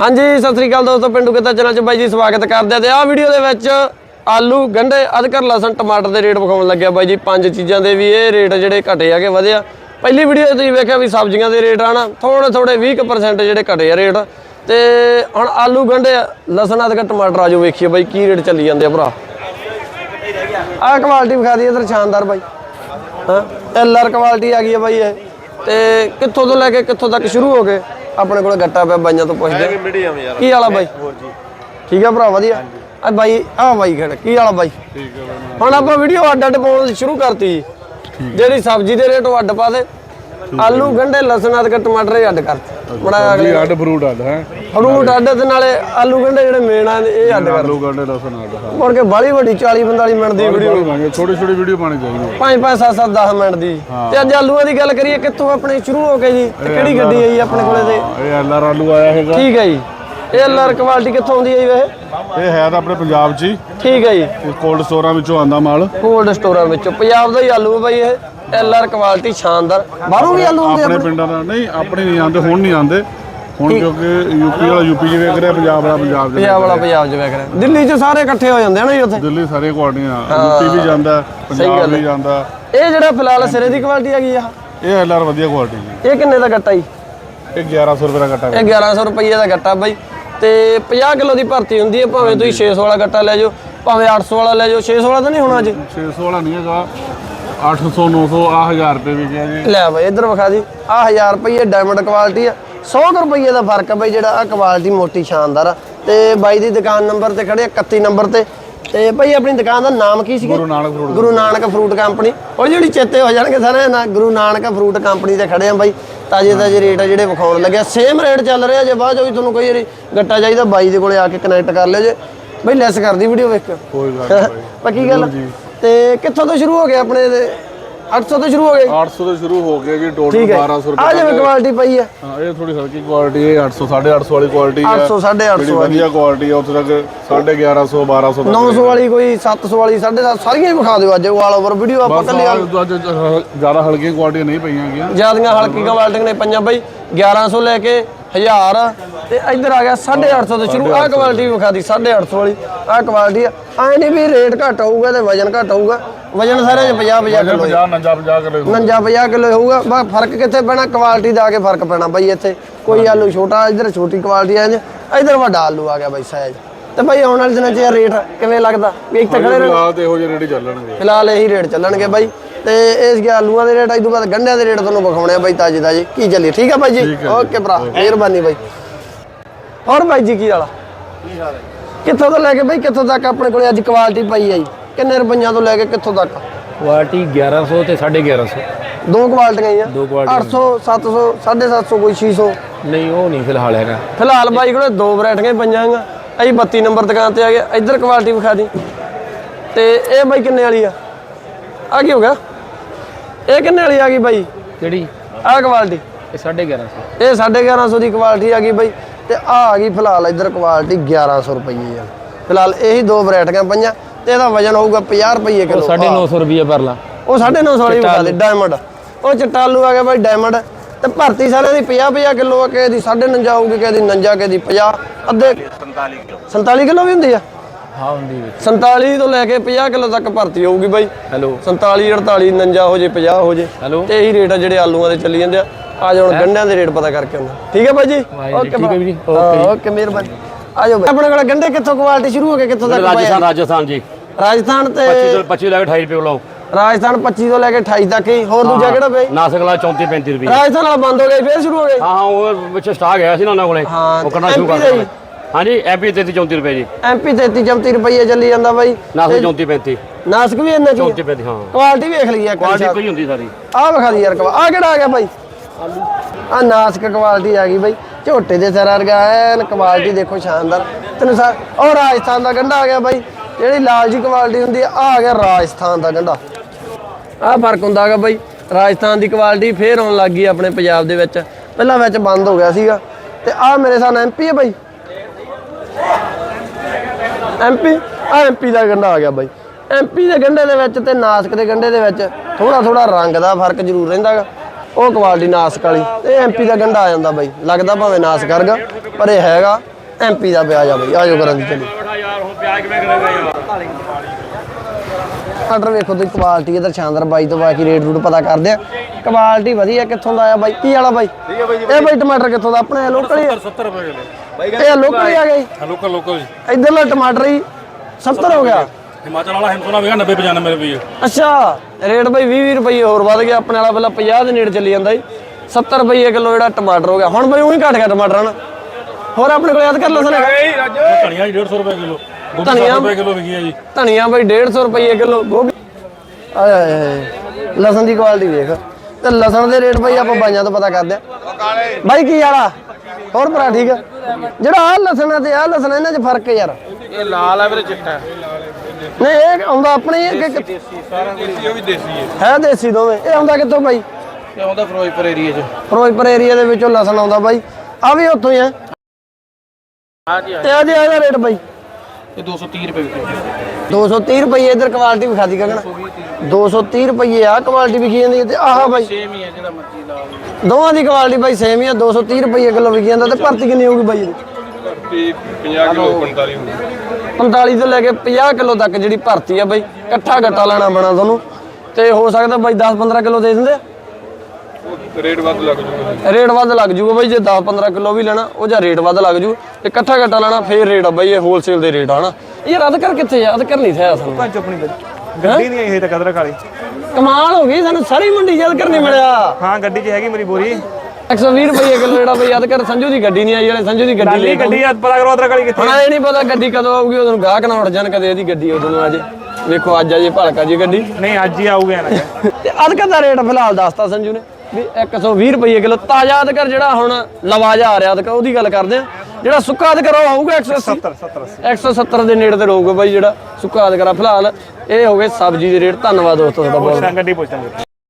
ਹਾਂਜੀ, ਸਤਿ ਸ੍ਰੀ ਅਕਾਲ ਦੋਸਤੋ, ਪਿੰਡੂ ਕਿੱਤਾ ਚੈਨਲ 'ਚ ਬਾਈ ਜੀ ਸਵਾਗਤ ਕਰਦੇ ਆ ਤੇ ਆਹ ਵੀਡੀਓ ਦੇ ਵਿੱਚ ਆਲੂ ਗੰਢੇ ਅਦਰਕ, ਲਸਣ, ਟਮਾਟਰ ਦੇ ਰੇਟ ਵਿਖਾਉਣ ਲੱਗਿਆ ਬਾਈ ਜੀ, ਪੰਜ ਚੀਜ਼ਾਂ ਦੇ ਵੀ ਇਹ ਰੇਟ ਜਿਹੜੇ ਘਟੇ ਆਗੇ ਵਧਿਆ ਪਹਿਲੀ ਵੀਡੀਓ 'ਚ ਤੁਸੀਂ ਵੇਖਿਆ ਵੀ ਸਬਜ਼ੀਆਂ ਦੇ ਰੇਟ ਆਣਾ ਥੋੜੇ ਥੋੜੇ 20% ਜਿਹੜੇ ਘਟੇ ਆ ਰੇਟ। ਤੇ ਹੁਣ ਆਲੂ ਗੰਢੇ ਲਸਣ, ਅਦਰਕ, ਟਮਾਟਰ ਆਜੋ ਵੇਖੀਏ ਬਾਈ, ਕੀ ਰੇਟ ਚੱਲੀ ਜਾਂਦੇ ਆ ਭਰਾ। ਆਹ ਕੁਆਲਿਟੀ ਵਿਖਾ ਦੀ ਇਧਰ, ਸ਼ਾਨਦਾਰ ਬਾਈ। ਹਾਂ ਐਲਆਰ ਕੁਆਲਿਟੀ ਆ ਗਈ ਹੈ ਬਾਈ ਇਹ। ਤੇ ਕਿੱਥੋਂ ਤੋਂ ਲੈ ਕੇ ਕਿੱਥੋਂ ਤੱਕ ਸ਼ੁਰੂ ਹੋ ਗਏ? ਆਪਣੇ ਕੋਲ ਗੱਟਾ ਪਿਆ ਬਾਈਆਂ ਤੋਂ ਪੁੱਛਦੇ। ਮੀਡੀਅਮ ਯਾਰ। ਕੀ ਵਾਲਾ ਬਾਈ? ਹੋਰ ਜੀ। ਠੀਕ ਆ ਭਰਾ ਵਧੀਆ? ਆ ਬਾਈ ਆ ਬਾਈ ਖੜ ਕੀ ਵਾਲਾ ਬਾਈ? ਠੀਕ ਹੈ ਬਾਈ। ਹੁਣ ਆਪਾਂ ਵੀਡੀਓ ਅੱਡ ਅੱਡ ਪਾਉਣ ਸ਼ੁਰੂ ਕਰਤੀ। ਜਿਹੜੀ ਸਬਜ਼ੀ ਦੇ ਰੇਟ ਉਹ ਅੱਡ ਪਾ ਦੇ। ਆਲੂ ਗੰਢੇ ਲਸਣ ਅਦਰਕ ਟਮਾਟਰ ਅੱਡ ਕਰਤੇ। ਬੜਾ ਅਗਲੇ ਅੱਡ ਫਰੂਟ ਅੱਡ ਹੈ? ਫਰੂਟ ਅੱਡ ਤੇ ਨਾਲੇ ਆਲੂ ਗੰਢੇ ਜਿਹੜੇ ਮੇਨ ਆ ਇਹ ਅੱਡ ਕਰ ਆਲੂ ਗੰਡੇ ਲਸਣ ਅੱਡ ਹਾਂ। ਮੁੜ ਕੇ ਬਾਲੀ ਵੱਡੀ 40 45 ਮਿੰਟ ਦੀ ਵੀਡੀਓ ਛੋਟੀ ਛੋਟੀ ਵੀਡੀਓ ਪਾਣੀ ਚਾਹੀਦੀ 5 5 7 7 10 ਮਿੰਟ ਦੀ। ਤੇ ਅੱਜ ਆਲੂਆਂ ਦੀ ਗੱਲ ਕਰੀਏ ਕਿੱਥੋਂ ਆਪਣੇ ਸ਼ੁਰੂ ਹੋ ਕੇ ਜੀ? ਤੇ ਕਿਹੜੀ ਗੱਡੀ ਆਈ ਆਪਣੇ ਕੋਲੇ ਤੇ? ਇਹ ਐਲਆਰ ਆਲੂ ਆਇਆ ਹੈਗਾ। ਠੀਕ ਹੈ ਜੀ। ਇਹ ਐਲਆਰ ਕੁਆਲਿਟੀ ਕਿੱਥੋਂ ਆਉਂਦੀ ਹੈ ਜੀ ਵੈਸੇ? ਇਹ ਹੈ ਤਾਂ ਆਪਣੇ ਪੰਜਾਬ 'ਚ ਹੀ। ਠੀਕ ਹੈ ਜੀ। ਕੋਲਡ ਸਟੋਰਾਂ ਵਿੱਚੋਂ ਆਂਦਾ ਮਾਲ। ਕੋਲਡ ਸਟੋਰਾਂ ਵਿੱਚੋਂ। ਪੰਜਾਬ ਦਾ ਹੀ ਆਲੂ ਹੈ ਬਾਈ ਇਹ। ਐਲਆਰ ਕੁਆਲਿਟੀ ਸ਼ਾਨਦਾਰ। ਬਾਹਰੋਂ ਵੀ ਆਲੂ ਆਉਂਦੇ ਆਪਣੇ ਪਿੰਡਾਂ ਦਾ ਨਹੀਂ ਆਪਣੇ ਨਹੀਂ ਆਂਦੇ ਹੁਣ ਨਹੀਂ ਆਂਦੇ ਹੁਣ ਕਿਉਂਕਿ ਯੂਪੀ ਵਾਲਾ ਯੂਪੀ 'ਚ ਵੇਖ ਰਿਹਾ ਪੰਜਾਬ ਵਾਲਾ ਪੰਜਾਬ 'ਚ ਪੰਜਾਬ ਵਾਲਾ ਪੰਜਾਬ 'ਚ ਵੇਖ ਰਿਹਾ। ਦਿੱਲੀ 'ਚ ਸਾਰੇ ਇਕੱਠੇ ਹੋ ਜਾਂਦੇ ਆ ਨਾ ਜੀ ਉੱਥੇ? ਦਿੱਲੀ ਸਾਰੇ ਕੁਆਲਟੀਆਂ ਯੂਪੀ ਵੀ ਜਾਂਦਾ ਪੰਜਾਬ ਵੀ ਜਾਂਦਾ। ਇਹ ਜਿਹੜਾ ਫਿਲਹਾਲ ਸਿਰੇ ਦੀ ਕੁਆਲਿਟੀ ਹੈਗੀ ਆ? ਇਹ ਐਲਆਰ ਵਧੀਆ ਕੁਆਲਿਟੀ ਜੀ। ਇਹ ਕਿੰਨੇ ਦਾ ਗੱਟਾ ਜੀ? ਇਹ 1100 ਰੁਪਏ ਦਾ ਕੱਟਾ ਇਹ 1100 ਰੁਪਏ ਦਾ ਗੱਟਾ ਬਾਈ। ਤੇ 50 ਕਿਲੋ ਦੀ ਭਰਤੀ ਹੁੰਦੀ ਹੈ ਭਾਵੇਂ ਤੁਸੀਂ 600 ਵਾਲਾ ਗੱਟਾ ਲੈ ਜਾਓ ਭਾਵੇਂ 800 ਵਾਲਾ ਲੈ ਜਾਓ 600 ਵਾਲਾ ਤਾਂ ਨਹੀਂ ਹੋਣਾ ਅੱਜ? 600 ਵਾਲਾ ਨਹੀਂ ਹੈਗਾ 800 900 ਆ 1000 ਰੁਪਏ ਵੀ ਗਿਆ ਜੀ। ਲੈ ਬਾਈ ਇੱਧਰ ਵਿਖਾ ਦੀ ਆ 1000 ਰੁਪਏ ਡਾਇਮੰਡ ਕੁਆਲਿਟੀ ਆ। 100 ਰੁਪਏ ਦਾ ਫ਼ਰਕ ਆ ਬਾਈ ਜਿਹੜਾ ਆ ਕੁਆਲਿਟੀ ਮੋਟੀ ਸ਼ਾਨਦਾਰ ਆ। ਤੇ ਬਾਈ ਦੀ ਦੁਕਾਨ ਨੰਬਰ ਤੇ ਖੜੇ ਆ 31 ਨੰਬਰ ਤੇ। ਤੇ ਭਾਈ ਆਪਣੀ ਦੁਕਾਨ ਦਾ ਨਾਮ ਕੀ ਸੀਗਾ? Guru Nanak fruit Guru Nanak fruit company. ਉਹ ਜਿਹੜੀ ਚੇਤੇ ਹੋ ਜਾਣਗੇ ਸਾਰੇ ਨਾ ਗੁਰੂ ਨਾਨਕ ਫਰੂਟ ਕੰਪਨੀ ਤੇ ਖੜੇ ਆ ਬਾਈ। ਤਾਜੇ ਤਾਜੇ ਰੇਟ ਆ ਜਿਹੜੇ ਵਿਖਾਉਣ ਲੱਗਿਆ। ਸੇਮ ਰੇਟ ਚੱਲ ਰਿਹਾ ਜੇ ਬਾਅਦ ਚੋਂ ਵੀ ਤੁਹਾਨੂੰ ਕੋਈ ਗੱਟਾ ਚਾਹੀਦਾ ਬਾਈ ਦੇ ਕੋਲੇ ਆ ਕੇ ਕਨੈਕਟ ਕਰ ਲਿਓ ਜੇ। ਬਾਈ ਲੈਸ ਕਰਦੀ ਵੀਡੀਓ ਵੇਖ ਕੇ। ਕੋਈ ਗੱਲ ਨਹੀਂ ਬਾਈ। ਪੱਕੀ ਗੱਲ ਤੇ ਕਿੱਥੋਂ ਤੋਂ ਸ਼ੁਰੂ ਹੋ ਗਿਆ ਆਪਣੇ 800 ਤੋਂ ਸ਼ੁਰੂ ਹੋ ਗਏ। 800 ਤੋਂ ਸ਼ੁਰੂ ਹੋ ਗਿਆ ਜੀ ਟੋਟਲ ਠੀਕ ਹੈ। 1200 ਆ ਰੁਪਏ ਜਿਵੇਂ ਕੁਆਲਿਟੀ ਪਈ ਆ ਹਾਂ ਇਹ ਥੋੜੀ ਹਲਕੀ ਕੁਆਲਿਟੀ ਹੈ 800 850 ਵਾਲੀ ਕੁਆਲਿਟੀ ਹੈ। 800 850 ਜਿਹੜੀ ਵਧੀਆ ਕੁਆਲਿਟੀ ਹੈ ਉੱਥੇ ਤੱਕ 1150 1200 ਤੱਕ 900 ਵਾਲੀ ਕੋਈ 700 ਵਾਲੀ 750 ਸਾਰੀਆਂ ਹੀ ਵਿਖਾ ਦਿਓ ਅੱਜ ਆਲ ਓਵਰ ਵੀਡੀਓ ਆਪਾਂ ਕੱਲੀ ਜ਼ਿਆਦਾ ਹਲਕੀਆਂ ਕੁਆਲਿਟੀਆਂ ਨਹੀਂ ਪਈਆਂ ਗਈਆਂ ਜਿਆਦੀਆਂ ਹਲਕੀ ਕੁਆਲਿਟੀ ਨੇ ਪੰਜਾਂ ਬਈ 1100 ਲੈ ਕੇ 1000 ਤੇ ਇੱਧਰ ਆ ਗਿਆ 850 ਤੋਂ ਸ਼ੁਰੂ। ਆਹ ਕੁਆਲਿਟੀ ਵਿਖਾ ਦੀ 850 ਵਾਲੀ। ਆਹ ਕੁਆਲਿਟੀ ਆ। ਐ ਨਹੀਂ ਵੀ ਰੇਟ ਘੱਟ ਹੋਊਗਾ ਤੇ ਵਜਨ ਘੱਟ ਹੋਊਗਾ। ਵਜਨ ਸਾਰੇ 50 50 ਕਿਲੋ 50 49 50 ਕਿਲੋ 49 50 ਕਿਲੋ ਹੋਊਗਾ। ਬਸ ਫ਼ਰਕ ਕਿੱਥੇ ਪੈਣਾ? ਕੁਆਲਿਟੀ ਦਾ ਆ ਕੇ ਫ਼ਰਕ ਪੈਣਾ ਬਈ ਇੱਥੇ। ਕੋਈ ਆਲੂ ਛੋਟਾ ਇੱਧਰ ਛੋਟੀ ਕੁਆਲਿਟੀ ਆ ਇੱਧਰ ਵੱਡਾ ਆਲੂ ਆ ਗਿਆ ਬਈ ਸਾਈਜ਼ ਤੇ ਬਈ ਆਉਣ ਵਾਲੇ ਦਿਨਾਂ 'ਚ ਇਹ ਰੇਟ ਕਿਵੇਂ ਲੱਗਦਾ? ਵੀ ਇੱਥੇ ਖੜੇ ਰਹੋ ਫਿਲਹਾਲ ਤੇ ਇਹੋ ਜਿਹੇ ਰੇਟ ਚੱਲਣਗੇ। ਫਿਲਹਾਲ ਇਹੀ ਰੇਟ ਚੱਲਣਗੇ ਬਾਈ। ਤੇ ਇਸ ਗਿਆ ਆਲੂਆਂ ਦੇ ਰੇਟ ਅੱਜ ਤੋਂ ਬਾਅਦ ਗੰਢਿਆਂ ਦੇ ਰੇਟ ਤੁਹਾਨੂੰ ਵਿਖਾਉਣੇ ਆ ਬਾਈ ਤਾਜੇ ਤਾਜੇ ਕੀ ਚੱਲੀ? ਠੀਕ ਆ ਬਾਈ ਜੀ? ਓਕੇ ਭਰਾ ਮਿਹਰਬਾਨੀ ਬਾਈ। ਹੋਰ ਬਾਈ ਜੀ ਕੀ ਹਾਲ ਆ? ਕਿੱਥੋਂ ਤੋਂ ਲੈ ਕੇ ਬਾਈ ਕਿੱਥੋਂ ਤੱਕ ਆਪਣੇ ਕੋਲੇ ਅੱਜ ਕੁਆਲਿਟੀ ਪਈ ਆ ਜੀ? ਕਿੰਨੇ ਰੁਪਈਆਂ ਤੋਂ ਲੈ ਕੇ ਕਿੱਥੋਂ ਤੱਕ? ਕੁਆਲਿਟੀ 1100 ਤੇ 1150 ਦੋ ਕੁਆਲਿਟੀਆਂ ਹੀ ਆ ਦੋ ਕੁਆਲਿਟੀਆਂ 800 700 750 ਕੋਈ 600 ਨਹੀਂ ਉਹ ਨਹੀਂ ਫਿਲਹਾਲ ਹੈਗਾ। ਫਿਲਹਾਲ ਬਾਈ ਕੋਲੇ ਦੋ ਵੈਰਾਈਟੀਆਂ ਪਈਆਂ ਆ ਅਸੀਂ 32 ਨੰਬਰ ਦੁਕਾਨ ਤੇ ਆ ਗਏ ਇੱਧਰ ਕੁਆਲਿਟੀ ਵਿਖਾ ਦੀ। ਤੇ ਇਹ ਬਾਈ ਕਿੰਨੇ ਵਾਲੀ ਆ? ਆ ਕੀ ਹੋ ਗਿਆ? ਇਹ ਕਿੰਨੇ ਵਾਲੀ ਆ ਗਈ ਬਾਈ? ਕਿਹੜੀ? ਆਹ ਕੁਆਲਿਟੀ ਇਹ 1150 ਇਹ 1150 ਦੀ ਕੁਆਲਿਟੀ ਆ ਗਈ ਬਾਈ। ਤੇ ਆ ਆ ਗਈ ਫਿਲਹਾਲ ਇੱਧਰ ਕੁਆਲਿਟੀ 1100 ਰੁਪਏ ਆ। ਫਿਲਹਾਲ ਇਹੀ ਦੋ ਵੈਰਾਈਟੀਆਂ ਪਈਆਂ ਤੇ ਇਹਦਾ ਵਜਨ ਹੋਊਗਾ 50 ਰੁਪਏ ਕਿਲੋ। 950 ਰੁਪਏ ਪਰ ਲਾ ਉਹ 950 ਵਾਲੀ ਦੇ ਡਾਇਮੰਡ ਉਹ ਚਿੱਟਾ ਆਲੂ ਆ ਗਿਆ ਬਾਈ ਡਾਇਮੰਡ ਤੇ ਭਰਤੀ ਸਾਰਿਆਂ ਦੀ 50 50 ਕਿਲੋ ਆ ਕਿਸੇ ਦੀ 49 ਹੋਊਗੀ ਕਿਸੇ ਦੀ 49 ਕਿਸੇ ਦੀ 50 ਅੱਧੇ 47 ਕਿਲੋ। 47 ਕਿਲੋ ਵੀ ਹੁੰਦੀ ਆ? ਹਾਂ ਹੁੰਦੀ ਵਿੱਚ 47 ਤੋਂ ਲੈ ਕੇ 50 ਕਿਲੋ ਤੱਕ ਭਰਤੀ ਹੋਊਗੀ ਬਾਈ। ਹੈਲੋ। 47 48 49 ਹੋ ਜੇ 50 ਹੋ ਜੇ। ਹੈਲੋ। ਤੇ ਇਹੀ ਰੇਟ ਆ ਜਿਹੜੇ ਆਲੂਆਂ ਦੇ ਚੱਲੀ ਜਾਂਦੇ ਆ। ਆ ਜਾ ਹੁਣ ਗੰਢਿਆਂ ਦੇ ਰੇਟ ਪਤਾ ਕਰਕੇ ਆਉਂਦਾ। ਠੀਕ ਹੈ ਭਾਈ ਜੀ ਵਾਹਿਗੁਰੂ, ਠੀਕ ਹੈ ਵੀਰ ਜੀ, ਓਕੇ ਓਕੇ ਮਿਹਰਬਾਨੀ। ਆ ਜਾਓ ਆਪਣੇ ਕੋਲ ਗੰਢੇ ਕਿੱਥੋਂ ਕੁਆਲਿਟੀ ਸ਼ੁਰੂ ਹੋ ਕੇ ਕਿੱਥੋਂ ਤੱਕ ਪਏ ਰਾਜਸਥਾਨ ਰਾਜਸਥਾਨ ਜੀ? ਰਾਜਸਥਾਨ ਤੇ 25 ਤੋਂ 25 ਲੈ ਕੇ 28 ਰੁਪਏ ਕਿਲੋ। ਰਾਜਸਥਾਨ 25 ਤੋਂ ਲੈ ਕੇ 28 ਤੱਕ ਹੀ। ਹੋਰ ਦੂਜਾ ਕਿਹੜਾ ਬਈ ਨਾਸਕ ਵਾਲਾ 34 35 ਰੁਪਏ। ਰਾਜਸਥਾਨ ਵਾਲਾ ਬੰਦ ਹੋ ਗਿਆ ਜੀ, ਫੇਰ ਸ਼ੁਰੂ ਹੋ ਗਏ ਹਾਂ ਉਹ ਵਿੱਚ ਸਟਾਕ ਗਿਆ ਸੀ ਨਾ ਉਹਨਾਂ ਕੋਲੇ। ਉਹ ਕਰਨਾ ਸ਼ੁਰੂ ਕਰ ਦਿੱਤਾ ਹਾਂਜੀ ਐਮਪੀ 33 34 ਰੁਪਏ ਜੀ। ਐਮਪੀ 33 34 ਰੁਪਏ ਚੱਲੀ ਜਾਂਦਾ ਬਾਈ ਨਾਸਕ 34 35 ਨਾਸਕ ਵੀ ਇੰਨਾ ਕੀ 34 35 ਹਾਂ? ਕੁਆਲਿਟੀ ਵੇਖ ਲਈ ਆ ਕੁਆਲਿਟੀ ਕੋਈ ਹੁੰਦੀ ਸਾਰੀ। ਆ ਵਿਖਾ ਦੀ ਯਾਰ ਕਵਾ ਆ ਕਿਹੜਾ ਆ ਗਿਆ ਬਾਈ ਆ ਨਾਸਕ ਕੁਆਲਿਟੀ ਆ ਗਈ ਬਾਈ। ਝੋਟੇ ਦੇ ਸਿਰ ਵਰਗਾ, ਐਨ ਕੁਆਲਿਟੀ ਦੇਖੋ ਸ਼ਾਨਦਾਰ। ਤੈਨੂੰ ਸਾ ਉਹ ਰਾਜਸਥਾਨ ਦਾ ਗੰਡਾ ਆ ਗਿਆ ਬਾਈ। ਜਿਹੜੀ ਲਾਲ ਜੀ ਕੁਆਲਿਟੀ ਹੁੰਦੀ ਆ ਆਹ ਆ ਗਿਆ ਰਾਜਸਥਾਨ ਦਾ ਗੰਡਾ। ਆ ਫ਼ਰਕ ਹੁੰਦਾ ਹੈਗਾ ਬਾਈ। ਰਾਜਸਥਾਨ ਦੀ ਕੁਆਲਿਟੀ ਫੇਰ ਆਉਣ ਲੱਗ ਗਈ ਆਪਣੇ ਪੰਜਾਬ ਦੇ ਵਿੱਚ। ਪਹਿਲਾਂ ਵਿੱਚ ਬੰਦ ਹੋ ਗਿਆ ਸੀਗਾ। ਤੇ ਆ ਮੇਰੇ ਸਾਨ ਐਮਪੀ ਹੈ ਬਾਈ। ਐਮਪੀ ਆ ਐਮਪੀ ਦਾ ਗੰਡਾ ਆ ਗਿਆ ਬਾਈ। ਐਮਪੀ ਦੇ ਗੰਡੇ ਦੇ ਵਿੱਚ ਤੇ ਨਾਸਕ ਦੇ ਗੰਡੇ ਦੇ ਵਿੱਚ ਥੋੜਾ ਥੋੜਾ ਰੰਗ ਦਾ ਫ਼ਰਕ ਜ਼ਰੂਰ ਰਹਿੰਦਾਗਾ ਉਹ ਕੁਆਲਿਟੀ ਨਾਸਕ ਵਾਲੀ। ਤੇ ਐਮਪੀ ਦਾ ਗੰਡਾ ਆ ਜਾਂਦਾ ਬਾਈ। ਲੱਗਦਾ ਭਾਵੇਂ ਨਾਸ ਕਰਗਾ ਪਰ ਇਹ ਹੈਗਾ ਐਮਪੀ ਦਾ ਪਿਆਜ਼ ਆ ਬਾਈ। ਆਜੋ ਕਰਾਂ ਦੀ ਚਲੀ। ਯਾਰ ਹੁਣ ਪਿਆਜ ਕਿਵੇਂ ਕਰੇਗਾ ਯਾਰ ਆਰਡਰ ਵੇਖੋ ਤੁਸੀਂ ਕੁਆਲਿਟੀ ਇਹਦਾ ਸ਼ਾਨਦਾਰ ਬਾਈ ਤੋਂ ਬਾਕੀ ਰੇਟ ਰੂਟ ਪਤਾ ਕਰਦੇ ਆ। ਕੁਆਲਿਟੀ ਵਧੀਆ ਕਿੱਥੋਂ ਦਾ ਆਇਆ ਬਾਈ? ਕੀ ਵਾਲਾ ਬਾਈ? ਇਹ ਬਾਈ ਟਮਾਟਰ ਕਿੱਥੋਂ ਦਾ? ਆਪਣੇ ਲੋਕਲ ਹੀ 70 ਰੁਪਏ ਕਿਲੋ। ਇਹ ਲੋਕਲ ਹੀ ਆ ਗਈ। ਲੋਕਲ ਲੋਕਲ ਜੀ। ਇਧਰਲਾ ਟਮਾਟਰ ਹੀ 70 ਹੋ ਗਿਆ। ਹਿਮਾਚਲ ਵਾਲਾ ਹਿੰਸੋਨਾ ਵੇਗਾ 90 95 ਰੁਪਏ। ਅੱਛਾ ਰੇਟ ਬਾਈ 20 20 ਰੁਪਏ ਹੋਰ ਵੱਧ ਗਿਆ ਆਪਣੇ ਵਾਲਾ ਪਹਿਲਾਂ 50 ਦੇ ਨੇੜੇ ਚੱਲੀ ਜਾਂਦਾ ਸੀ 70 ਰੁਪਏ ਕਿਲੋ ਜਿਹੜਾ ਟਮਾਟਰ ਹੋ ਗਿਆ। ਹੁਣ ਬਾਈ ਉਹੀ ਘਟ ਗਿਆ ਟਮਾਟਰ ਹਨ ਹੋਰ ਆਪਣੇ ਕੋਲ ਯਾਦ ਕਰ ਲਸਣ ਹੈਗਾ ਧਨੀਆ ਜੀ 150 ਰੁਪਏ ਕਿਲੋ। ਧਨੀਆ? ਰੁਪਏ ਕਿਲੋ ਵਿਕੀ ਹੈ ਜੀ। ਧਨੀਆ ਬਾਈ 150 ਰੁਪਏ ਕਿਲੋ। ਗੋਭੀ। ਆਏ ਆਏ ਆਏ। ਲਸਣ ਦੀ ਕੁਆਲਿਟੀ ਵੇਖ। ਤੇ ਲਸਣ ਦੇ ਰੇਟ ਬਾਈ ਆਪਾਂ ਬਾਈਆਂ ਤੋਂ ਪਤਾ ਕਰਦੇ ਆ ਬਾਈ ਕੀ ਵਾਲਾ ਹੋਰ ਭਰਾ ਠੀਕ ਆ? ਜਿਹੜਾ ਆ ਲਸਣ ਤੇ ਆ ਲਸਣ ਇਹਨਾਂ 'ਚ ਫ਼ਰਕ ਹੈ ਯਾਰ। ਇਹ ਲਾਲ ਆ ਵੀਰੇ ਚਿੱਟਾ। ਨਹੀਂ ਇਹ ਆਉਂਦਾ ਆਪਣੇ ਹੀ ਹੈ ਕਿ ਦੇਸੀ ਸਾਰਾ ਦੇਸੀ ਉਹ ਵੀ ਦੇਸੀ ਹੈ। ਹੈ ਦੇਸੀ ਦੋਵੇਂ? ਇਹ ਆਉਂਦਾ ਕਿੱਥੋਂ ਬਾਈ? ਇਹ ਆਉਂਦਾ ਫਿਰੋਜ਼ਪੁਰ ਏਰੀਆ 'ਚ। ਫਿਰੋਜ਼ਪੁਰ ਏਰੀਆ ਦੇ ਵਿੱਚੋਂ ਲਸਣ ਆਉਂਦਾ ਬਾਈ। ਆ ਵੀ ਉੱਥੋਂ ਹੀ ਆ ਹਾਂਜੀ ਤੇ ਆ ਜੀ ਇਹਦਾ ਰੇਟ ਬਾਈ। ਇਹ 230 ਰੁਪਏ ਵਿਕਦੇ 230 ਰੁਪਏ ਇਧਰ ਕੁਆਲਿਟੀ ਵਿਖਾਦੀ ਗਗਨ। 230 ਰੁਪਏ ਆ ਕੁਆਲਿਟੀ ਵਿਕੀ ਜਾਂਦੀ ਹੈ ਤੇ ਆਹ ਬਾਈ। ਸੇਮ ਹੀ ਹੈ ਜਿਹੜਾ ਮਰਜ਼ੀ ਲਾ ਲਓ। ਦੋਵਾਂ ਦੀ ਕੁਆਲਿਟੀ ਬਾਈ ਸੇਮ ਹੀ ਆ 230 ਰੁਪਏ ਕਿਲੋ ਵਿਕੀ ਜਾਂਦਾ ਤੇ ਭਰਤੀ ਕਿੰਨੀ ਹੋਊਗੀ ਬਾਈ ਇਹਦੀ? 50 ਕਿਲੋ 45 ਹੁੰਦੀ। 45 ਤੋਂ ਲੈ ਕੇ 50 ਕਿਲੋ ਤੱਕ ਜਿਹੜੀ ਭਰਤੀ ਆ ਬਾਈ ਇਕੱਠਾ ਗੱਟਾ ਲੈਣਾ ਬਣਾ ਤੁਹਾਨੂੰ। ਤੇ ਹੋ ਸਕਦਾ ਬਾਈ 10-15 ਕਿਲੋ ਦੇ ਦਿੰਦੇ। ਆ ਰੇਟ ਵੱਧ ਲੱਗ ਜੂਗਾ ਰੇਟ ਵੱਧ ਲੱਗ ਜੂਗਾ ਬਾਈ ਜੇ 10-15 ਕਿਲੋ ਵੀ ਲੈਣਾ ਉਹ ਜਾਂ ਰੇਟ ਵੱਧ ਲੱਗ ਜੂ। ਤੇ ਇਕੱਠਾ ਗੱਟਾ ਲੈਣਾ ਫੇਰ ਰੇਟ ਆ ਬਾਈ ਇਹ ਹੋਲਸੇਲ ਦੇ ਰੇਟ ਆ ਹਨਾ ਯਾਰ ਅਦ ਕਰ ਕਿੱਥੇ ਆ? ਅਦ ਕਰ ਨਹੀਂ ਥਿਆ ਸਾਨੂੰ। ਪੰਜ ਆਪਣੀ ਗੱਡੀ ਨਹੀਂ ਆਈ ਹਜੇ ਤੱਕ ਅਦਰਕ ਵਾਲੀ। ਕਮਾਲ ਹੋ ਗਈ ਸਾਨੂੰ ਸਾਰੀ ਮੰਡੀ ਜਦ ਕਰ ਨਹੀਂ ਮਿਲਿਆ। ਹਾਂ ਗੱਡੀ 'ਚ ਹੈਗੀ ਮੇਰੀ ਬੋਰੀ। 120 ਰੁਪਏ ਕਿਲੋ ਜਿਹੜਾ ਬਈ ਯਾਦ ਕਰ ਸੰਜੂ ਦੀ ਗੱਡੀ ਨਹੀਂ ਆਈ ਜਿਹੜੇ ਸੰਜੂ ਦੀ ਗੱਡੀ ਲੈ ਗੱਡੀ ਆ ਪਤਾ ਕਰੋ ਅਦਰਕ ਵਾਲੀ ਕਿੱਥੇ ਹੁਣ ਇਹ ਨਹੀਂ ਪਤਾ ਗੱਡੀ ਕਦੋਂ ਆਊਗੀ ਉਦੋਂ ਗਾਹਕ ਨਾ ਉੱਠ ਜਾਣ ਕਦੇ ਇਹਦੀ ਗੱਡੀ ਉਦੋਂ ਨੂੰ ਆ ਜੇ ਵੇਖੋ ਅੱਜ ਆ ਜੇ ਭਲਕਾ ਜੀ ਗੱਡੀ। ਨਹੀਂ ਅੱਜ ਹੀ ਆਊਗਾ ਨਾ ਤੇ ਅਦਕਰ ਦਾ ਰੇਟ ਫਿਲਹਾਲ ਦੱਸਤਾ ਸੰਜੂ ਨੇ ਵੀ 120 ਰੁਪਏ ਕਿਲੋ। ਤਾਜ਼ਾ ਅਦਕਰ ਜਿਹੜਾ ਹੁਣ ਲਵਾਜਾ ਆ ਰਿਹਾ ਅਦਕਰ ਉਹਦੀ ਗੱਲ ਕਰਦੇ ਆ ਜਿਹੜਾ ਸੁੱਕਾ ਅਦਕਰ ਉਹ ਹੋਊਗਾ 180 70 70 170 ਦੇ ਨੇੜੇ ਤੇ ਰਹੂਗਾ ਬਾਈ ਜਿਹੜਾ ਸੁੱਕਾ ਅਦਕਰ ਆ। ਫਿਲਹਾਲ ਇਹ ਹੋ ਗਏ ਸਬਜ਼ੀ ਦੇ ਰੇਟ। ਧੰਨਵਾਦ ਦੋਸਤੋ ਤੁਹਾਡਾ ਬਹੁਤ। ਗੱਡੀ ਪੁੱਛਾਂਗੇ